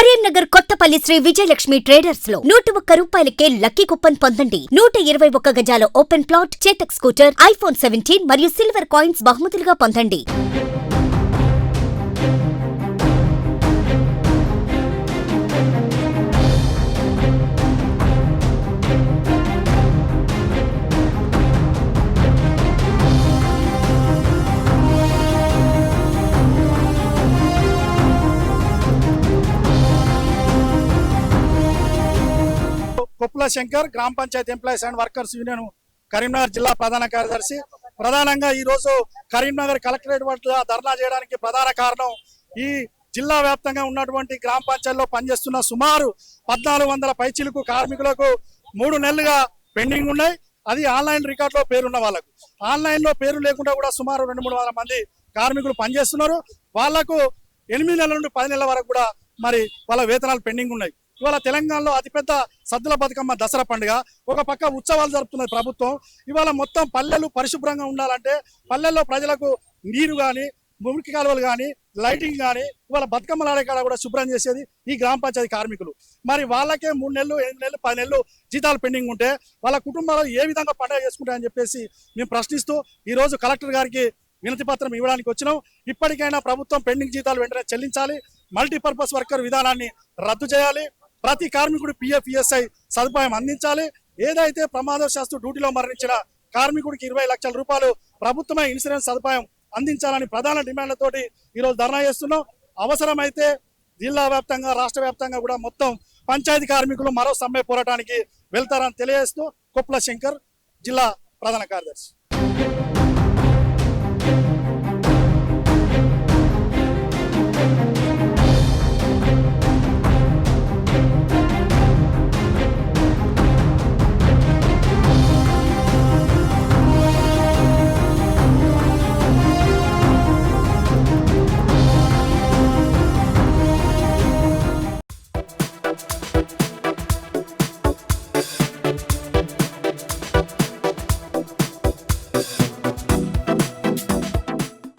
కరీంనగర్ కొత్తపల్లి శ్రీ విజయలక్ష్మి ట్రేడర్స్లో నూట ఒక్క రూపాయలకే లక్కీ కుప్పన్ పొందండి. నూట ఇరవై ఒక్క గజాల open plot Chetak scooter iPhone seventeen మరియు సిల్వర్ కాయిన్స్ బహుమతులుగా పొందండి. కొప్పుల శంకర్ గ్రామ panchayat employees and workers union Karimnagar జిల్లా ప్రధాన కార్యదర్శి. ప్రధానంగా ఈరోజు కరీంనగర్ కలెక్టరేట్ వద్ద ధర్నా చేయడానికి ప్రధాన కారణం ఈ జిల్లా వ్యాప్తంగా ఉన్నటువంటి గ్రామ పంచాయతీలో పనిచేస్తున్న సుమారు పద్నాలుగు వందల పైచీలకు కార్మికులకు మూడు నెలలుగా పెండింగ్ ఉన్నాయి. అది ఆన్లైన్ రికార్డులో పేరున్న వాళ్ళకు. ఆన్లైన్లో పేరు లేకుండా కూడా సుమారు రెండు మూడు వందల మంది కార్మికులు పనిచేస్తున్నారు. వాళ్ళకు ఎనిమిది నెలల నుండి పది నెలల వరకు కూడా మరి వాళ్ళ వేతనాలు పెండింగ్ ఉన్నాయి. ఇవాళ తెలంగాణలో అతిపెద్ద సద్దుల బతుకమ్మ దసరా పండుగ. ఒక పక్క ఉత్సవాలు జరుపుతున్నది ప్రభుత్వం. ఇవాళ మొత్తం పల్లెలు పరిశుభ్రంగా ఉండాలంటే పల్లెల్లో ప్రజలకు నీరు కానీ మురికి కాలువలు కానీ లైటింగ్ కానీ ఇవాళ బతుకమ్మలు ఆడే కాడ కూడా శుభ్రం చేసేది ఈ గ్రామ పంచాయతీ కార్మికులు. మరి వాళ్ళకే మూడు నెలలు ఎనిమిది నెలలు పది నెలలు జీతాలు పెండింగ్ ఉంటే వాళ్ళ కుటుంబాలు ఏ విధంగా పండుగ చేసుకుంటాయని చెప్పేసి మేము ప్రశ్నిస్తూ ఈరోజు కలెక్టర్ గారికి వినతి పత్రం ఇవ్వడానికి వచ్చినాం. ఇప్పటికైనా ప్రభుత్వం పెండింగ్ జీతాలు వెంటనే చెల్లించాలి. మల్టీపర్పస్ వర్కర్ విధానాన్ని రద్దు చేయాలి. ప్రతి కార్మికుడు పిఎఫ్ ఈఎస్ఐ సదుపాయం అందించాలి. ఏదైతే ప్రమాదశాస్తు డ్యూటీలో మరణించిన కార్మికుడికి ఇరవై లక్షల రూపాయలు ప్రభుత్వమే ఇన్సూరెన్స్ సదుపాయం అందించాలని ప్రధాన డిమాండ్లతోటి ఈరోజు ధర్నా చేస్తున్నాం. అవసరమైతే జిల్లా వ్యాప్తంగా రాష్ట్ర వ్యాప్తంగా కూడా మొత్తం పంచాయతీ కార్మికులు మరో సమ్మె పోరాటానికి వెళ్తారని తెలియజేస్తూ కొప్పుల శంకర్ జిల్లా ప్రధాన కార్యదర్శి.